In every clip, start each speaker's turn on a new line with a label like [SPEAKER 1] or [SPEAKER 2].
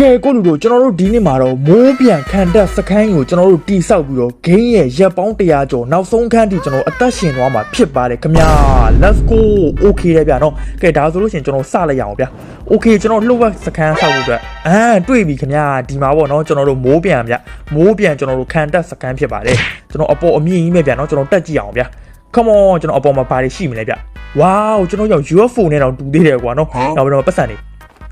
[SPEAKER 1] ကဲကိုလူတို့ကျွန်တော်တို့ဒီနေ့မှာတော့မိုးပြန်ခံတက်စခန်းကိုကျွန်တော်တို့တီဆောက်ပြီးတော့ဂိမ်းရဲ့ရက်ပေါင်း100ကျော်နောက်ဆုံးခန်းထိကျွန်တော်အသက်ရှင်သွားမှာဖြစ်ပါတယ်ခင်ဗျာ let's go okay လေဗျာနော်ကဲဒါဆိုလို့ရှိရင်ကျွန်တော်စလိုက်ရအောင်ဗျာ okay ကျွန်တော်လှုပ်ဝက်စခန်းဆောက်ဖို့အတွက်အမ်တွေ့ပြီခင်ဗျာဒီမှာပေါ့နော်ကျွန်တော်တို့မိုးပြန်ဗျမိုးပြန်ကျွန်တော်တို့ခံတက်စခန်းဖြစ်ပါတယ်ကျွန်တော်အပေါ်အမြင့်ကြီးပဲဗျာနော်ကျွန်တော်တက်ကြည့်အောင်ဗျာ come on ကျွန်တော်အပေါ်မှာဘာတွေရှိမလဲဗျ wow ကျွန်တော်ရောက် UFO နဲ့တော့တူသေးတယ်ကွာနော်နောက်ပြီးတော့ပတ်စံနေ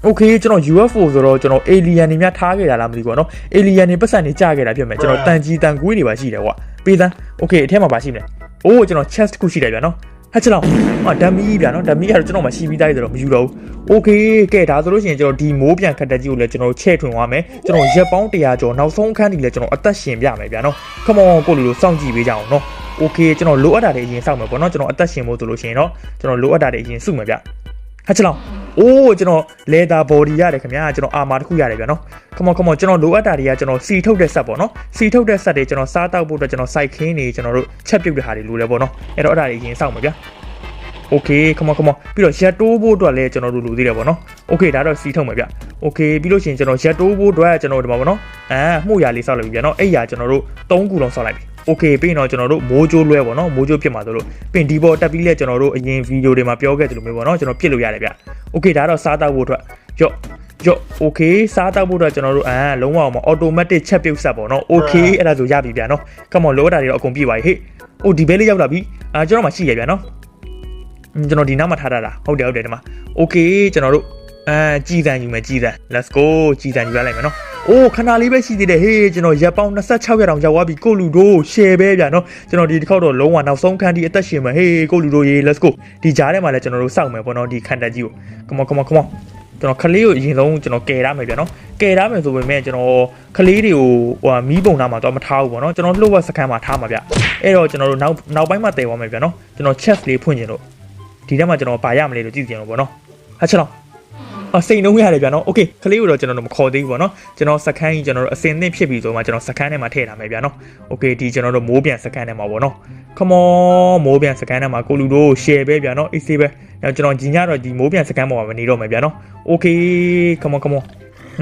[SPEAKER 1] โอเคကျွန်တော် UFO ဆိုတော့ကျွန်တော် alien တွေများထားခဲ့တာလားမသိဘူးပေါ့နော် alien တွေပတ်စံနေကြခဲ့တာဖြစ်မယ်ကျွန်တော်တန်ကြီးတန်ကွေးတွေပါရှိတယ်ကွာပေးသန်းโอเคအထက်မှာပါရှိမလဲအိုးကျွန်တော် chest တစ်ခုရှိတယ်ဗျာနော်ဟဲ့ချလောင်းအာဓမီဗျာနော်ဓမီကတော့ကျွန်တော်မှရှိပြီးသားဆိုတော့မယူတော့ဘူးโอเคကဲဒါဆိုလို့ရှိရင်ကျွန်တော်ဒီမိုးပြန်ခတ်တက်ကြီးကိုလည်းကျွန်တော်ချဲ့ထွင်သွားမယ်ကျွန်တော်ရက်ပေါင်း100ကျော်နောက်ဆုံးအခန်းကြီးလည်းကျွန်တော်အသက်ရှင်ပြမယ်ဗျာနော် come on ကိုလူလိုစောင့်ကြည့်ပေးကြအောင်နော်โอเคကျွန်တော်လိုအပ်တာတွေအရင်စောင့်မယ်ပေါ့နော်ကျွန်တော်အသက်ရှင်ဖို့ဆိုလို့ရှိရင်တော့ကျွန်တော်လိုအပ်တာတွေအရင်စုမယ်ဗျ ဟဲ့ချလောင်းအိုးကျွန်တော် leather body ရတယ်ခင်ဗျာကျွန်တော် armor တစ်ခုရတယ်ဗျာနော် come on come on ကျွန်တော်လိုအပ်တာတွေကကျွန်တော်စီထုတ်တဲ့ဆက်ပေါ့နော်စီထုတ်တဲ့ဆက်တွေကျွန်တော်စားတောက်ဖို့အတွက်ကျွန်တော် site ခင်းနေကျွန်တော်တို့ချက်ပြုတ်တဲ့ဟာတွေလိုလဲပေါ့နော်အဲ့တော့အဲ့ဒါတွေရင်စောင့်မှာဗျာ okay come on come on ပြီးတော့ရက်တိုးဖို့အတွက်လည်းကျွန်တော်တို့လိုသေးတယ်ပေါ့နော် okay ဒါတော့စီထုတ်မှာဗျ okay ပြီးလို့ရှိရင်ကျွန်တော်ရက်တိုးဖို့အတွက်ကျွန်တော်ဒီမှာပေါ့နော်အာမှုရလေးစောက်လိုက်ပြီဗျာနော်အဲ့ရကျွန်တော်တို့၃ခုလုံးစောက်လိုက်ပြီ okay ပြီးရင်တော့ကျွန်တော်တို့မိုးကြိုးလွဲပေါ့နော်မိုးကြိုးဖြစ်မှာဆိုလို့ပြင်ဒီပေါ်တက်ပြီးလဲကျွန်တော်တို့အရင်ဗီဒီယိုတွေမှာပြောခဲ့တယ်လို့မျိုးပေါ့နော်ကျွန်တော်ပြစ်လို့ရတယ်ဗျ okay ဒါတော့စားတောက်ဖို့အတွက်ရော့ရော့ okay စားတောက်ဖို့အတွက်ကျွန်တော်တို့အာလုံးဝအောင် automatic ချက်ပြုတ်ဆက်ပေါ့နော် okay အဲ့ဒါဆိုရပြီဗျာနော် come on လောတာတွေတော့အကုန်ပြည့်ပါပြီဟေ့အိုဒီဘဲလေးရောက်လာပြီအာကျွန်တော်မှရှိရဗျာနော်ကျွန်တော်ဒီနောက်မှာထားတာလားဟုတ်တယ်ဟုတ်တယ်ဒီမှာ okay ကျွန်တော်တို့အာကြည်တန်ယူမယ်ကြည်တန် let's go ကြည်တန်ယူရလိုက်မယ်နော် အိုးခဏလေးပဲရှိသေးတယ်ဟေးကျွန်တော်ရက်ပေါင်း26ရက်တောင်ရောက်သွားပြီကိုလူတို့ share ပဲဗျာနော်ကျွန်တော်ဒီတစ်ခေါက်တော့လုံးဝနောက်ဆုံးခန်းဒီအသက်ရှင်မယ်ဟေးကိုလူတို့ရေ let's go ဒီကြားထဲမှာလည်းကျွန်တော်တို့စောင့်မယ်ပေါ့နော်ဒီခန်တက်ကြီးကို come on come on come on ကျွန်တော်ခလေးကိုအရင်ဆုံးကျွန်တော်ကယ်ရမယ်ဗျာနော်ကယ်ရမယ်ဆိုပေမဲ့ကျွန်တော်ခလေးတွေကိုဟိုမီးပုံနာမှာတော့မထားဘူးပေါ့နော်ကျွန်တော်လှုပ်ဝက်စကန်မှာထားမှာဗျအဲ့တော့ကျွန်တော်တို့နောက်နောက်ပိုင်းမှာတည်သွားမယ်ဗျာနော်ကျွန်တော် chest လေးဖွင့်ကျင်လို့ဒီထဲမှာကျွန်တော်ပါရမလဲလို့ကြည့်ကြင်လို့ပေါ့နော်ဟာချက်လောအ စိန်နှုံးရတယ်ဗျာနော်โอเคခလေးကိုတော့ကျွန်တော်တို့မခေါ်သေးဘူးပေါ့နော်ကျွန်တော်စကန်ကြီးကျွန်တော်တို့အစင်သင့်ဖြစ်ပြီဆိုမှကျွန်တော်စကန်ထဲမှာထည့်ထားမယ်ဗျာနော်โอเคဒီကျွန်တော်တို့မိုးပြန်စကန်ထဲမှာပေါ့နော် come on မိုးပြန်စကန်ထဲမှာကိုလူတို့ share ပဲဗျာနော် AC ပဲကျွန်တော်ကြီးညတော့ဒီမိုးပြန်စကန်ပေါ်မှာမနေတော့မယ်ဗျာနော် okay come on come on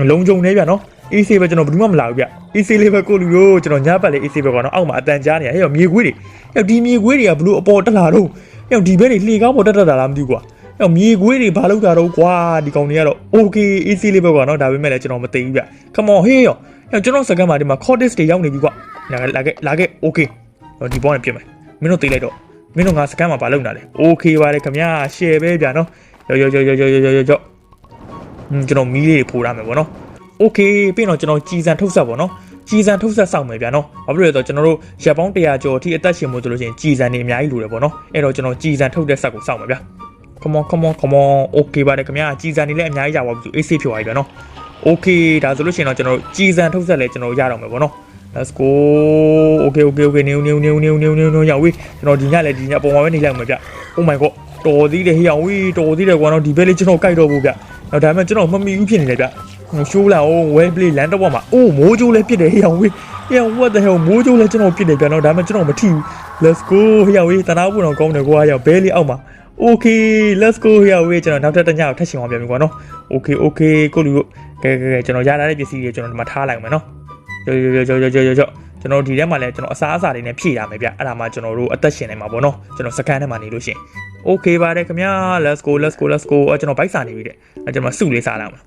[SPEAKER 1] လုံးကြုံနေဗျာနော် AC ပဲကျွန်တော်ဘယ်သူမှမလာဘူးဗျ AC လေးပဲကိုလူတို့ကျွန်တော်ညဘက်လေး AC ပဲကွာနော်အောက်မှာအတန်ကြားနေရဟဲ့ရောမြေခွေးတွေဟဲ့ဒီမြေခွေးတွေကဘလို့အပေါ်တက်လာတော့ဟဲ့ဒီဘက်တွေလှေကားပေါ်တက်တက်တာလားမသိဘူးကွာ ဟဲ့မြေခွေးတွေဘာလုပ်တာတော့ကွာဒီကောင်တွေကတော့ okay AC လေးပဲကွာနော်ဒါပေမဲ့လည်းကျွန်တော်မသိဘူးဗျ come on ဟေးရောဟဲ့ကျွန်တော်စကန်မှာဒီမှာ cottage တွေရောက်နေပြီကွာလာခဲ့လာခဲ့လာခဲ့ okay ဒီဘောနဲ့ပြစ်မယ်မင်းတို့သိလိုက်တော့မင်းတို့ငါစကန်မှာဘာလုပ်နေတာလဲ okay ပါတယ်ခင်ဗျာ share ပဲဗျာနော်ရောရောရောရောရောရောရောဟင်းကျွန်တော်မီးလေးတွေဖိုးရမယ်ဗောနော် okay ပြီးတော့ကျွန်တော်ကြည်စံထုတ်ဆက်ဗောနော်ကြည်စံထုတ်ဆက်စောင့်မယ်ဗျာနော်ဘာဖြစ်လို့လဲဆိုတော့ကျွန်တော်တို့ရက်ပေါင်း100ကျော်အထိအသက်ရှင်မှုဆိုလို့ရှိရင်ကြည်စံနေအများကြီးလိုတယ်ဗောနော်အဲ့တော့ကျွန်တော်ကြည်စံထုတ်တဲ့ဆက်ကိုစောင့်မယ်ဗျာ come on come on come on okay ပါတယ်ခင်ဗျာကြည်စံနေလည်းအများကြီးရပါဘူး AC ဖြစ်သွားပြီဗျာနော် okay ဒါဆိုလို့ရှိရင်တော့ကျွန်တော်တို့ကြည်စံထုတ်ဆက်လဲကျွန်တော်ရတော့မယ်ဗောနော် let's go okay okay okay နေနေနေနေနေနေနေရောက်ဝေးကျွန်တော်ဒီညလည်းဒီညပုံမှာပဲနေလိုက်မှာဗျ oh my god တော်သေးတယ်ဟေးအောင်ဝေးတော်သေးတယ်ကွာနော်ဒီဘက်လေးကျွန်တော်ကြိုက်တော့ဘူးဗျတော့ဒါပေမဲ့ကျွန်တော်မမီဘူးဖြစ်နေတယ်ဗျရှိုးလာအောင် well play လန်တော့မှာအိုးမိုးကြိုးလည်းပြစ်တယ်ဟေးအောင်ဝေးဟေး what the hell မိုးကြိုးလည်းကျွန်တော်ပြစ်တယ်ဗျနော်ဒါပေမဲ့ကျွန်တော်မထီဘူး let's go ဟေးအောင်ဝေးတနာဖို့တော့ကောင်းတယ်ကွာရောက်ဘဲလေးအောက်မှာ okay let's go ဟေးအောင်ဝေးကျွန်တော်နောက်ထပ်တစ်ညကိုထပ်ရှင်အောင်ပြန်ပြီကွာနော် okay okay ကိုလူကဲကဲကဲကျွန်တော်ရလာတဲ့ပစ္စည်းတွေကျွန်တော်ဒီမှာထားလိုက်မယ်နော်ကြောကြောကြောကြောကြောကြောကြောကျွန်တော်ဒီထဲမှာလည်းကျွန်တော်အစားအစာတွေနဲ့ဖြည့်ရမယ်ဗျအဲ့ဒါမှကျွန်တော်တို့အသက်ရှင်နေမှာပေါ့နော်ကျွန်တော်စကန်ထဲမှာနေလို့ရှိရင် okay ပါတယ်ခင်ဗျာ let's go let's go let's go အကျွန်တော်ဘိုက်စာနေပြီတဲ့အဲကျွန်တော်စုလေးစားလာမှာ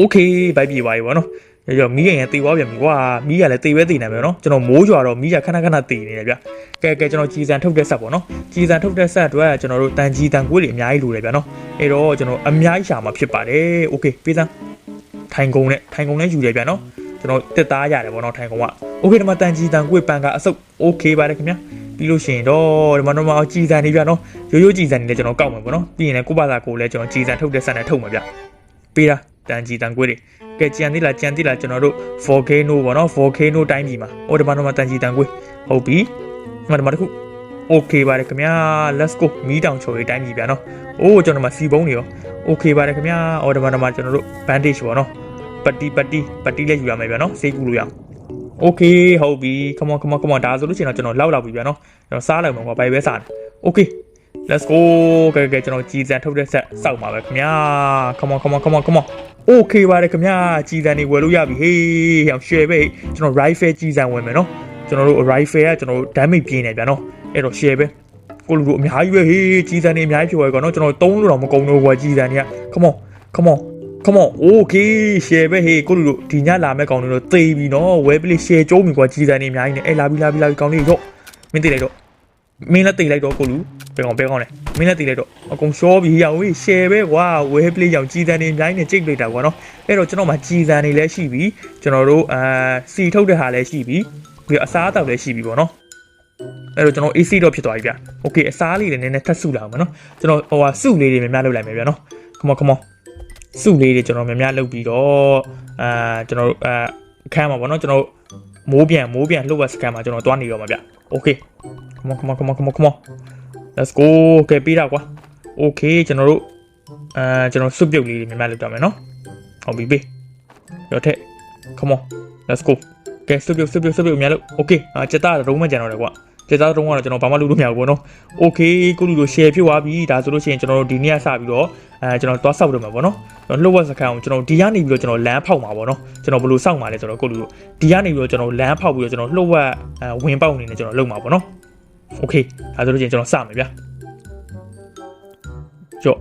[SPEAKER 1] okay ဘိုက်ပြေပါပြီပေါ့နော် ။ကြောက်မီးကရင်တေသွားပြန်ပြီကွာ။မီးကလည်းတေပဲတေနေမယ်နော်။ကျွန်တော်မိုးရွာတော့မီးကခဏခဏတေနေတယ်ဗျ။ကဲကဲကျွန်တော်ကြည်စံထုတ်တဲ့ဆက်ပေါ့နော်။ကြည်စံထုတ်တဲ့ဆက်အတွက်ကျွန်တော်တို့တန်ကြီးတန်ကွေးတွေအများကြီးလိုတယ်ဗျနော်။အဲ့တော့ကျွန်တော်အများကြီးရှာမှာဖြစ်ပါတယ်။ Okay ပေးစမ်း။ထိုင်ကုန်နဲ့ထိုင်ကုန်နဲ့ယူတယ်ဗျနော်။ကျွန်တော်တက်သားရတယ်ပေါ့နော်ထိုင်ကုန်က။ Okay ဒီမှာတန်ကြီးတန်ကွေးပန်ကအစုပ် Okay ပါတယ်ခင်ဗျာ။ပြီးလို့ရှိရင်တော့ဒီမှာတော့မအောင်ကြည်စံနေပြနော်ရိုးရိုးကြည်စံနေလည်းကျွန်တော်ကောက်မှာပေါ့နော်ပြီးရင်လည်းကိုပါသာကိုလည်းကျွန်တော်ကြည်စံထုတ်တဲ့စံနဲ့ထုတ်မှာဗျပေးတာ တန်ကြီးတန်ကွေးတွေကဲကြံသေးလားကြံသေးလားကျွန်တော်တို့ volcano ပေါ့နော် volcano တိုင်းပြည်မှာဟိုဒီမှာတော့တန်ကြီးတန်ကွေးဟုတ်ပြီဒီမှာဒီမှာတစ်ခု okay ပါတယ်ခင်ဗျာ let's go မီးတောင်ချိုရေးတိုင်းပြည်ပြန်နော်အိုးကျွန်တော်မှာစီပုံးနေရော okay ပါတယ်ခင်ဗျာအော်ဒီမှာဒီမှာကျွန်တော်တို့ bandage ပေါ့နော်ပတိပတိပတိလည်းယူရမယ်ပြန်နော်စေးကူလို့ရအောင် okay ဟုတ်ပြီ come on come on come on ဒါဆိုလို့ရှိရင်တော့ကျွန်တော်လောက်လောက်ပြီပြန်နော်ကျွန်တော်စားလိုက်မှာကွာဘယ်ပဲစားတယ် okay let's go ကဲကဲကျွန်တော်ကြည်စံထုတ်တဲ့ဆက်စောက်ပါပဲခင်ဗျာ come on come on come on come on okay ပါတယ်ခင်ဗျာကြည်စံနေဝယ်လို့ရပြီဟေးဟောင် share ပဲကျွန်တော် rifle ကြည်စံဝင်မယ်နော်ကျွန်တော်တို့ rifle ကကျွန်တော်တို့ damage ပြင်းနေပြန်နော်အဲ့တော့ share ပဲကိုလူတို့အများကြီးပဲဟေးကြည်စံနေအများကြီးဖြစ်သွားကောနော်ကျွန်တော်သုံးလို့တော့မကုန်တော့ဘူးကွာကြည်စံနေက come on come on come on okay share ပဲဟေးကိုလူတို့ဒီညလာမဲ့ကောင်တွေတော့သေပြီနော် web play share ကျုံးပြီကွာကြည်စံနေအများကြီးနေအဲ့လာပြီလာပြီလာပြီကောင်လေးရော့မင်းသိလိုက်တော့ မင်းလည်းတိတ်လိုက်တော့ကိုလူဘယ်ကောင်ဘယ်ကောင်လဲမင်းလည်းတိတ်လိုက်တော့အကုန်ရှောပြီးရောင်ဝေး share ပဲကွာ web play ရောင်ကြည်စံနေအများကြီးနဲ့ကြိတ်လိုက်တာကွာနော်အဲ့တော့ကျွန်တော်မှကြည်စံနေလည်းရှိပြီကျွန်တော်တို့အာစီထုတ်တဲ့ဟာလည်းရှိပြီပြီးတော့အစားအသောက်လည်းရှိပြီပေါ့နော်အဲ့တော့ကျွန်တော် AC တော့ဖြစ်သွားပြီဗျ။ Okay အစားလေးတွေနည်းနည်းထပ်စုလာအောင်မနော်။ကျွန်တော်ဟိုဟာစုလေးတွေများများလုပ်လိုက်မယ်ဗျာနော်။ Come on come on စုလေးတွေကျွန်တော်များများလုပ်ပြီးတော့အာကျွန်တော်တို့အာအခန်းမှာပေါ့နော်ကျွန်တော်တို့ မိုးပြန်မိုးပြန်လှုပ်ဝက်စကန်မှာကျွန်တော်တွားနေတော့မှာဗျ။ Okay come on come on come on come on come on let's go ကဲပြီးတော့ကွာ okay ကျွန်တော်တို့အဲကျွန်တော်စွပ်ပြုတ်လေးတွေများများလုပ်တော့မယ်နော်ဟုတ်ပြီပြီရောထက် come on let's go ကဲစွပ်ပြုတ်စွပ်ပြုတ်စွပ်ပြုတ်များလို့ okay အာစက်သားရုံးမကြံတော့တယ်ကွာစက်သားရုံးကတော့ကျွန်တော်ဘာမှလုပ်လို့မရဘူးပေါ့နော် okay ကိုလူလို share ဖြစ်သွားပြီဒါဆိုလို့ရှိရင်ကျွန်တော်တို့ဒီနေ့ကစပြီးတော့အဲကျွန်တော်သွားဆောက်တော့မှာပေါ့နော် လှုပ်ဝက်စကန်အောင်ကျွန်တော်ဒီကနေပြီးတော့ကျွန်တော်လမ်းဖောက်မှာပေါ့နော်ကျွန်တော်ဘယ်လိုစောက်မှာလဲဆိုတော့ကိုလူတို့ဒီကနေပြီးတော့ကျွန်တော်လမ်းဖောက်ပြီးတော့ကျွန်တော်လှုပ်ဝက်အဲဝင်ပေါက်အနေနဲ့ကျွန်တော်လုပ်မှာပေါ့နော် โอเคဒါဆိုလို့ချင်းကျွန်တော်စမယ်ဗျာကြော့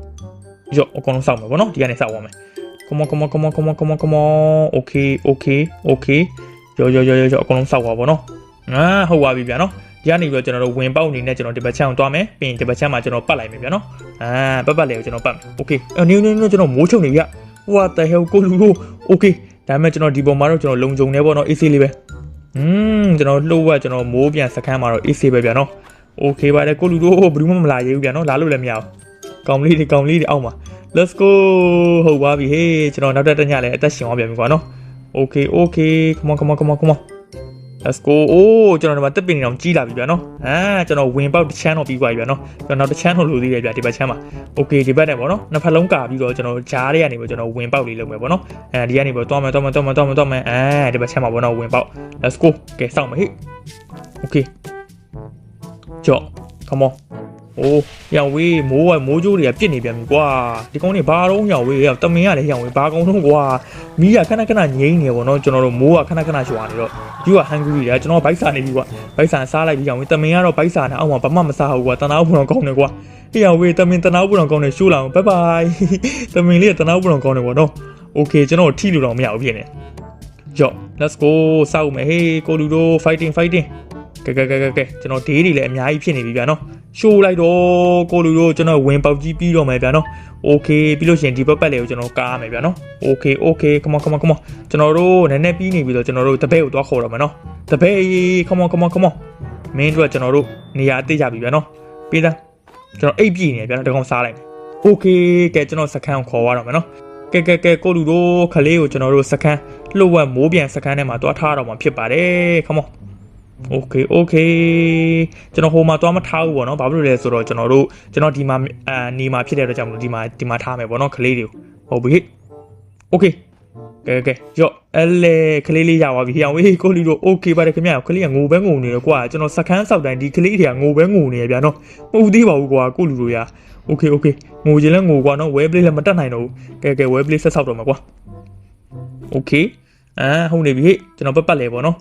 [SPEAKER 1] ကြော့အကောင်လုံးစောက်မယ်ဗောနော်ဒီကနေစောက်သွားမယ် come on come on come on come on come on come on okay okay okay ရောရောရောရောအကောင်လုံးစောက်သွားဗောနော်အာဟုတ်ပါပြီဗျာနော် ဒီကနေပြီးတော့ကျွန်တော်တို့ဝင်ပေါက်အနေနဲ့ကျွန်တော်ဒီဘက်ချမ်းကိုတွားမယ်ပြီးရင်ဒီဘက်ချမ်းမှာကျွန်တော်ပတ်လိုက်မယ်ဗျာနော်အာပတ်ပတ်လေကိုကျွန်တော်ပတ်မယ် okay အနေနဲ့ကျွန်တော်မိုးချုံနေဗျာ what the hell ကိုလူလို့ okay ဒါပေမဲ့ကျွန်တော်ဒီပုံမှာတော့ကျွန်တော်လုံခြုံနေပေါ့နော် AC လေးပဲอืมကျွန်တော်လှုပ်ဝက်ကျွန်တော်မိုးပြန်စခန်းမှာတော့ AC ပဲဗျာနော် โอเคပါတယ်ကိုလူတို့ဘယ်သူမှမလာရဘူးဗျာနော်လာလို့လည်းမရဘူးကောင်လေးတွေကောင်လေးတွေအောက်မှာ let's go ဟုတ်ပါပြီဟေးကျွန်တော်နောက်တစ်တက်ညလည်းအသက်ရှင်သွားပြန်ပြီကွာနော် okay okay come on come on come on come on let's go အိုးကျွန်တော်ဒီမှာတက်ပင်နေအောင်ကြီးလာပြီဗျာနော်အာကျွန်တော်ဝင်ပေါက်တစ်ချမ်းတော့ပြီးသွားပြီဗျာနော်ကျွန်တော်နောက်တစ်ချမ်းတော့လိုသေးတယ်ဗျာဒီဘက်ချမ်းမှာ okay ဒီဘက်နဲ့ပေါ့နော်နှစ်ဖက်လုံးကာပြီးတော့ကျွန်တော်ဂျားတွေကနေပြီးကျွန်တော်ဝင်ပေါက်လေးလုပ်မယ်ပေါ့နော်အဲဒီကနေပြီးတော့မယ်တော့မယ်တော့မယ်တော့မယ်တော့မယ်အဲဒီဘက်ချမ်းမှာပေါ့နော်ဝင်ပေါက် let's go ကဲစောင့်မယ်ဟေး okay ကြော့ come on အိုးရောင်ဝေးမိုးကမိုးကြိုးတွေကပြစ်နေပြန်ပြီကွာဒီကောင်းနေဘာတော့ရောင်ဝေးတမင်ရလည်းရောင်ဝေးဘာကောင်းတော့ကွာမီးကခဏခဏငိမ့်နေပေါ့နော်ကျွန်တော်တို့မိုးကခဏခဏရွာနေတော့ you are hungry လေကျွန်တော်ဘိုက်စာနေပြီကွာဘိုက်စာစားလိုက်ပြီရောင်ဝေးတမင်ကတော့ဘိုက်စာနဲ့အောက်မှာဘာမှမစားဘူးကွာတနာဘူးတော့ကောင်းတယ်ကွာဟေးရောင်ဝေးတမင်တနာဘူးတော့ကောင်းတယ်ရှိုးလာအောင်ဘိုင်ဘိုင်တမင်လေးကတနာဘူးတော့ကောင်းတယ်ပေါ့နော် okay ကျွန်တော်ထိလို့တော့မရဘူးဖြစ်နေကြော့ let's go စောက်မယ်ဟေးကိုလူတို့ fighting fighting ကဲကဲကဲကဲကဲကျွန်တော်ဒေးတွေလည်းအများကြီးဖြစ်နေပြီဗျာနော် ရှိုးလိုက်တော့ကိုလူတို့ကျွန်တော်ဝင်ပေါက်ကြီးပြီးတော့မယ်ဗျာနော်။ Okay ပြီးလို့ရှိရင်ဒီဘက်ပတ်လေကိုကျွန်တော်ကားရမယ်ဗျာနော်။ Okay okay come on come on come on ကျွန်တော်တို့နည်းနည်းပြီးနေပြီတော့ကျွန်တော်တို့တပည့်ကိုသွားခေါ်တော့မယ်နော်။တပည့် come on come on come on မင်းတို့ကကျွန်တော်တို့နေရာအသေးရပြီဗျာနော်။ပြီးသားကျွန်တော်အိပ်ပြည့်နေဗျာနော်တကောင်စားလိုက်။ Okay ကဲကျွန်တော်စခန်းကိုခေါ်သွားတော့မယ်နော်။ကဲကဲကဲကိုလူတို့ခလေးကိုကျွန်တော်တို့စခန်းလှုပ်ဝက်မိုးပြန်စခန်းထဲမှာသွားထားတော့မှာဖြစ်ပါတယ်။ come on okay okay ကျွန်တော်ဟိုမှာသွားမထားဘူးပေါ့နော်ဘာဖြစ်လို့လဲဆိုတော့ကျွန်တော်တို့ကျွန်တော်ဒီမှာအာနေမှာဖြစ်တဲ့အတွက်ကြောင့်မလို့ဒီမှာဒီမှာထားမယ်ပေါ့နော်ကလေးတွေကိုဟုတ်ပြီ okay ကဲကဲရော့အဲလေကလေးလေးရပါပြီဟိအောင်ဝေးကိုလီတို့ okay ပါတယ်ခင်ဗျာကလေးကငိုပဲငိုနေတယ်ကွာကျွန်တော်စကန်းဆောက်တိုင်းဒီကလေးတွေကငိုပဲငိုနေရဗျာနော်မဟုတ်သေးပါဘူးကွာကိုလူတို့ရ okay okay ငိုချင်လဲငိုကွာနော် web play လည်းမတက်နိုင်တော့ဘူးကဲကဲ web play ဆက်ဆောက်တော့မှာကွာ okay အာဟုတ်နေပြီဟေ့ကျွန်တော်ပတ်ပတ်လဲပေါ့နော်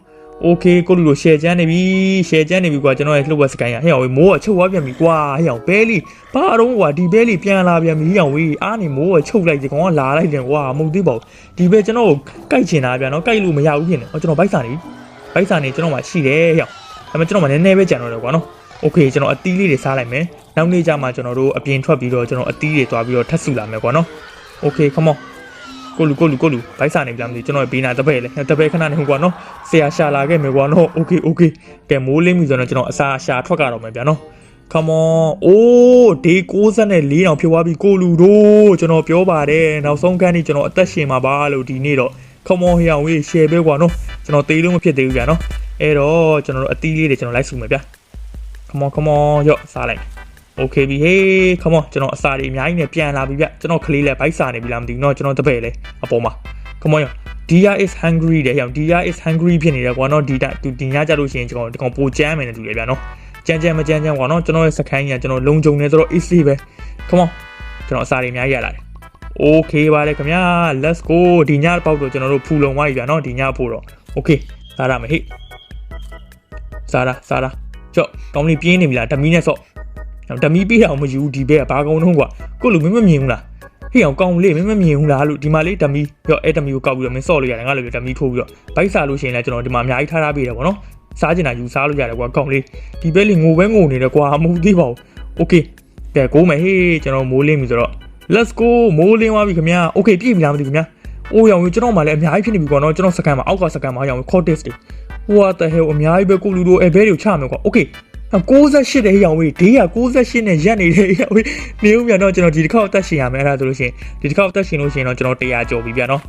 [SPEAKER 1] okay ကိုလူလို share ချမ်းနေပြီ share ချမ်းနေပြီကွာကျွန်တော်ရဲ့လှုပ်ဝက်စကန်ရဟဲ့အောင်ဝေးမိုးကချုပ်သွားပြန်ပြီကွာဟဲ့အောင်ဘဲလီဘာတော့ကွာဒီဘဲလီပြန်လာပြန်ပြီဟဲ့အောင်ဝေးအားနေမိုးကချုပ်လိုက်ဒီကောင်ကလာလိုက်တယ်ကွာမဟုတ်သေးပါဘူးဒီဘဲကျွန်တော်ကိုကြိုက်ချင်တာဗျာနော်ကြိုက်လို့မရဘူးဖြစ်နေဟောကျွန်တော်ဘိုက်စာနေဘိုက်စာနေကျွန်တော်မှရှိတယ်ဟဲ့အောင်ဒါပေမဲ့ကျွန်တော်မှနည်းနည်းပဲကြံတော့တယ်ကွာနော်โอเคကျွန်တော်အသီးလေးတွေစားလိုက်မယ်နောက်နေ့ကျမှကျွန်တော်တို့အပြင်ထွက်ပြီးတော့ကျွန်တော်အသီးတွေသွားပြီးတော့ထပ်စုလာမယ်ကွာနော်โอเค come on ကိုလူကိုလူကိုလူဘိုက်စာနေပြီလားမသိကျွန်တော်ဘေးနာတပည့်လေတပည့်ခဏနေဟိုကွာနော်ဆရာရှာလာခဲ့မယ်ကွာနော်โอเคโอเคကဲမိုးလင်းပြီဆိုတော့ကျွန်တော်အစာရှာထွက်ကြတော့မယ်ဗျာနော် come on အိုးဒေး64တောင်ဖြစ်သွားပြီကိုလူတို့ကျွန်တော်ပြောပါတယ်နောက်ဆုံးခန်းនេះကျွန်တော်အသက်ရှင်မှာပါလို့ဒီနေ့တော့ come on ဟေးအောင်ဝေး share ပဲကွာနော်ကျွန်တော်သေးလို့မဖြစ်သေးဘူးဗျာနော်အဲ့တော့ကျွန်တော်တို့အသီးလေးတွေကျွန်တော်လိုက်စုမယ်ဗျာ come on come on ရော့စားလိုက် okay ပြီဟေး come on ကျွန်တော်အစာတွေအများကြီးနဲ့ပြန်လာပြီဗျကျွန်တော်ကလေးလည်းဘိုက်စာနေပြီလားမသိဘူးเนาะကျွန်တော်တပည့်လေအပေါ်မှာ come on ရော Dia is hungry တဲ့ဟောင် Dia is hungry ဖြစ်နေတယ်ကွာเนาะဒီတာသူဒီညကြလို့ရှိရင်ကျွန်တော်ဒီကောင်ပိုကြမ်းမယ်နဲ့တူတယ်ဗျာเนาะ ကြမ်းကြမ်းမကြမ်းကြမ်းပေါ့နော်ကျွန်တော်ရဲ့စခိုင်းကြီးကကျွန်တော်လုံခြုံနေဆိုတော့ easy ပဲ come on ကျွန်တော်အစာတွေအများကြီးရလာတယ် okay ပါလေခင်ဗျာ let's go ဒီညပေါက်တော့ကျွန်တော်တို့ဖူလုံသွားပြီဗျာနော်ဒီညဖို့တော့ okay စားရမယ်ဟေ့စားရစားရကြော့ကောင်းလေးပြင်းနေပြီလားဓမီနဲ့ဆော့ ဓမီပြေးတာမယူဒီဘက်ကဘာကုန်းတော့ကွာကိုလူမင်းမမြင်ဘူးလားဟေ့အောင်ကောင်းလေးမင်းမမြင်ဘူးလားလို့ဒီမှာလေးဓမီရော့အဲ့ဓမီကိုကောက်ပြီးတော့မင်းဆော့လို့ရတယ်ငါလိုပြဓမီထိုးပြီးတော့ဘိုက်စားလို့ရှိရင်လည်းကျွန်တော်ဒီမှာအများကြီးထားထားပေးတယ်ပေါ့နော်စားကျင်တာယူစားလို့ရတယ်ကွာကောင်းလေးဒီဘက်လေးငိုပဲငိုနေတယ်ကွာမဟုတ်သေးပါဘူး okay ကဲကိုမယ်ဟေးကျွန်တော်မိုးလင်းပြီဆိုတော့ let's go မိုးလင်းသွားပြီခင်ဗျာ okay ပြည့်ပြီလားမသိဘူးခင်ဗျာအိုးရောင်ကြီးကျွန်တော်မှလည်းအများကြီးဖြစ်နေပြီကွာနော်ကျွန်တော်စကန်မှာအောက်ကစကန်မှာရောင် cortex တွေ what the hell အများကြီးပဲကိုလူတို့အဲဘဲတွေကိုချမယ်ကွာ okay 68တဲ့ရောင်ဝေးဒေးက68နဲ့ရက်နေတဲ့ရောင်ဝေးနေဦးပြန်တော့ကျွန်တော်ဒီတစ်ခေါက်အသက်ရှင်ရမယ်အဲ့ဒါဆိုလို့ရှိရင်ဒီတစ်ခေါက်အသက်ရှင်လို့ရှိရင်တော့ကျွန်တော်100ကျော်ပြီဗျာနော်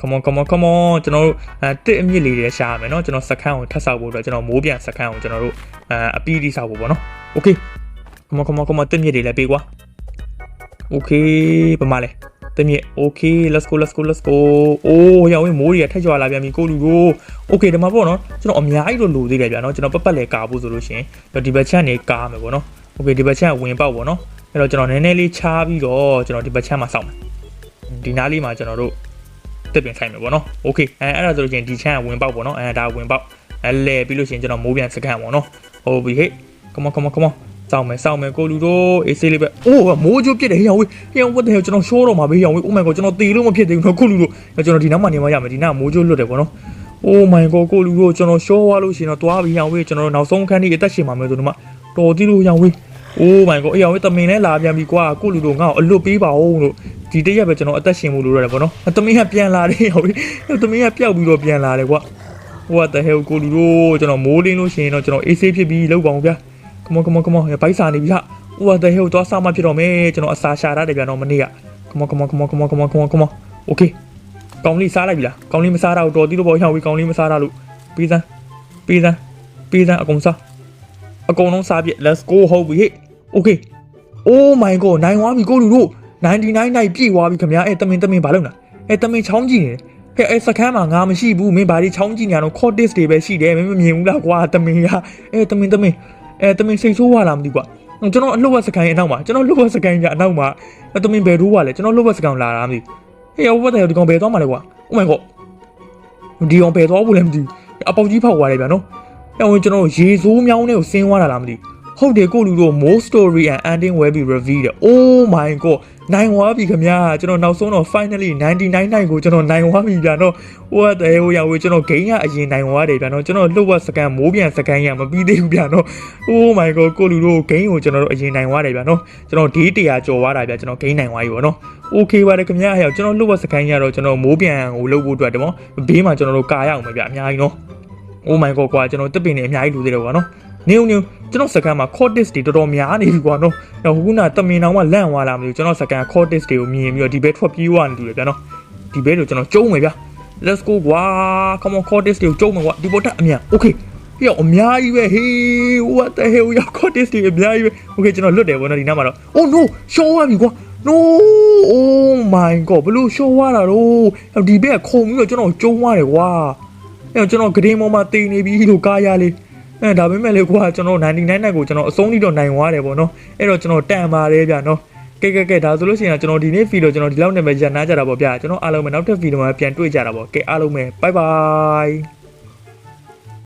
[SPEAKER 1] come on come on come on ကျွန်တော်တို့အဲတစ်အမြင့်လေးတွေရှာရမယ်နော်ကျွန်တော်စခန်းကိုထပ်ဆောက်ဖို့အတွက်ကျွန်တော်မိုးပြန်စခန်းကိုကျွန်တော်တို့အဲအပီးတိဆောက်ဖို့ပေါ့နော် okay come on come on come on တစ်မြင့်တွေလည်းပေးကွာ okay ပမာလဲ တစ်မြင့် okay let's go let's go let's go အိုးရောင်ဝေးမိုးတွေကထက်ကြွလာပြန်ပြီကိုလူတို့ okay ဒီမှာပေါ့နော်ကျွန်တော်အများကြီးလို့လိုသေးတယ်ဗျာနော်ကျွန်တော်ပတ်ပတ်လဲကာဖို့ဆိုလို့ရှိရင်ဒီဘက်ချမ်းနေကာမယ်ပေါ့နော် okay ဒီဘက်ချမ်းဝင်ပေါက်ပေါ့နော်အဲ့တော့ကျွန်တော်နည်းနည်းလေးချားပြီးတော့ကျွန်တော်ဒီဘက်ချမ်းမှာစောင့်မယ်ဒီနားလေးမှာကျွန်တော်တို့တက်ပြင်ခိုင်းမယ်ပေါ့နော်။ Okay အဲအဲ့ဒါဆိုလို့ချင်းဒီချမ်းကဝင်ပေါက်ပေါ့နော်။အဲဒါဝင်ပေါက်အဲလဲပြီးလို့ချင်းကျွန်တော်မိုးပြန်စကန်ပေါ့နော်။ဟုတ်ပြီဟေ့။ Come on come on come on စောင့်မယ်စောင့်မယ်ကိုလူတို့အေးဆေးလေးပဲ။အိုးမိုးကြိုးပြစ်တယ်ဟေ့အောင်ဝေးဟေ့အောင်ဝတ်တယ်ကျွန်တော်ရှိုးတော့မှာပဲဟေ့အောင်ဝေး Oh my god ကျွန်တော်တေလို့မဖြစ်သေးဘူးနော်ကိုလူတို့ကျွန်တော်ဒီနောက်မှနေမရမယ်ဒီနောက်မိုးကြိုးလွတ်တယ်ပေါ့နော်။ Oh my god ကိုလူတို့ကျွန်တော်ရှိုးသွားလို့ရှိရင်တော့သွားပြီဟေ့အောင်ဝေးကျွန်တော်နောက်ဆုံးခန်းကြီးအသက်ရှင်မှာမယ်ဆိုတော့မှတော်သေးလို့ဟေ့အောင်ဝေး Oh my god အေးအောင်ဝေးတမင်နဲ့လာပြန်ပြီကွာကိုလူတို့ငါ့ကိုအလွတ်ပေးပါဦးလို့ဒီတရက်ပဲကျွန်တော်အသက်ရှင်မှုလို့ရတယ်ဗောနော်။သမီးကပြန်လာတယ်ဟော။သမီးကပျောက်ပြီးတော့ပြန်လာတယ်ကွာ။ What the hell ကိုလူတို့ကျွန်တော်မိုးလင်းလို့ရှိရင်တော့ကျွန်တော်အေးဆေးဖြစ်ပြီးလောက်ပါအောင်ဗျာ။ Come on come on come on ဘိုက်စာနေပြီဟာ။ What the hell သွားစားမှဖြစ်တော့မယ်ကျွန်တော်အစာရှာရတယ်ဗျာနော်မနေ့က။ Come on come on come on come on come on come on come on Okay ကောင်းလေးစားလိုက်ပြီလား။ကောင်းလေးမစားတော့တော်သေးလို့ပေါ့ဟောင်းပြီးကောင်းလေးမစားတော့လို့ပြီးစမ်းပြီးစမ်းပြီးစမ်းအကုန်စားအကုန်လုံးစားပြ Let's go ဟုတ်ပြီဟေ့ Okay Oh my god နိုင်သွားပြီကိုလူတို့99 night ပြည့်သွားပြီခင်ဗျာအဲတမင်တမင်ဘာလုပ်လဲအဲတမင်ချောင်းကြည့်နေတယ်ဟဲ့အဲစကမ်းမှာငါမရှိဘူးမင်းဘာဒီချောင်းကြည့်နေရတော့ cortis တွေပဲရှိတယ်မင်းမမြင်ဘူးလားကွာတမင်ကအဲတမင်တမင် အဲတမင်စိတ်ဆိုးသွားလားမသိကွာကျွန်တော်အလှုပ်ဝက်စကန်ရဲ့အနောက်မှာကျွန်တော်လှုပ်ဝက်စကန်ရဲ့အနောက်မှာအဲတမင်ဘယ်ထိုးပါလဲကျွန်တော်လှုပ်ဝက်စကန်လာတာမသိဟေးဝက်တယ်ဒီကောင်ဘယ်သွားမှာလဲကွာ Oh my god ဒီကောင်ဘယ်သွားဘူးလဲမသိအပေါက်ကြီးဖောက်သွားတယ်ဗျာနော်အဲဝင်ကျွန်တော်ရေဆိုးမြောင်းနဲ့ကိုဆင်းသွားတာလားမသိ ဟုတ်တယ်ကိုလူတို့ more story and ending will be revealed oh my god နိုင်သွားပြီခင်ဗျာကျွန်တော်နောက်ဆုံးတော့ finally 99နိုင်ကိုကျွန်တော်နိုင်သွားပြီဗျာနော် what the hell ရောက်ကျွန်တော် game ကအရင်နိုင်သွားတယ်ဗျာနော်ကျွန်တော်လှုပ်ဝက်စကန်မိုးပြန်စကန်ရမပြီးသေးဘူးဗျာနော် oh my god ကိုလူတို့ game ကိုကျွန်တော်တို့အရင်နိုင်သွားတယ်ဗျာနော်ကျွန်တော် day 100ကျော်သွားတာဗျာကျွန်တော် game နိုင်သွားပြီပေါ့နော် okay ပါတယ်ခင်ဗျာဟဲ့ကျွန်တော်လှုပ်ဝက်စကန်ရတော့ကျွန်တော်မိုးပြန်ကိုလှုပ်ဖို့အတွက်တမောဘေးမှာကျွန်တော်တို့ကာရအောင်ပဲဗျာအများကြီးနော် oh my god ကွာကျွန်တော်တက်ပင်နေအများကြီးလူသေးတယ်ကွာနော် နေဦးနေဦးကျွန်တော်စကန်မှာ cortis တွေတော်တော်များနေပြီကွာနော်ဟိုခုနတမင်တောင်မှလန့်သွားလာမလို့ကျွန်တော်စကန် cortis တွေကိုမြင်ပြီးတော့ဒီဘက်ထွက်ပြေးသွားနေတယ်ဗျာနော်ဒီဘက်ကိုကျွန်တော်ကျုံးမယ်ဗျာ let's go ကွာ come on cortis တွေကိုကျုံးမယ်ကွာဒီပေါ်တက်အမြန် okay ပြအများကြီးပဲ hey what the hell ရ cortis တွေအများကြီးပဲ okay ကျွန်တော်လွတ်တယ်ဗောနော်ဒီနောက်မှာတော့ oh no ရှောင်းသွားပြီကွာ no oh my god ဘလို့ရှောင်းသွားတာတော့ဒီဘက်ကခုံပြီးတော့ကျွန်တော်ကျုံးသွားတယ်ကွာအဲကျွန်တော်ဂရင်းပေါ်မှာတည်နေပြီလို့ကားရလေး အဲဒါပေမဲ့လေကွာကျွန်တော်99နိုင်ကိုကျွန်တော်အဆုံးထိတော့နိုင်သွားတယ်ပေါ့နော်အဲ့တော့ကျွန်တော်တန်ပါတယ်ဗျာနော်ကဲကဲကဲဒါဆိုလို့ရှိရင်ကျွန်တော်ဒီနေ့ဗီဒီယိုကျွန်တော်ဒီလောက်နဲ့ပဲရန်နာကြတာပေါ့ဗျာကျွန်တော်အားလုံးပဲနောက်ထပ်ဗီဒီယိုမှာပြန်တွေ့ကြတာပေါ့ကဲအားလုံးပဲ bye bye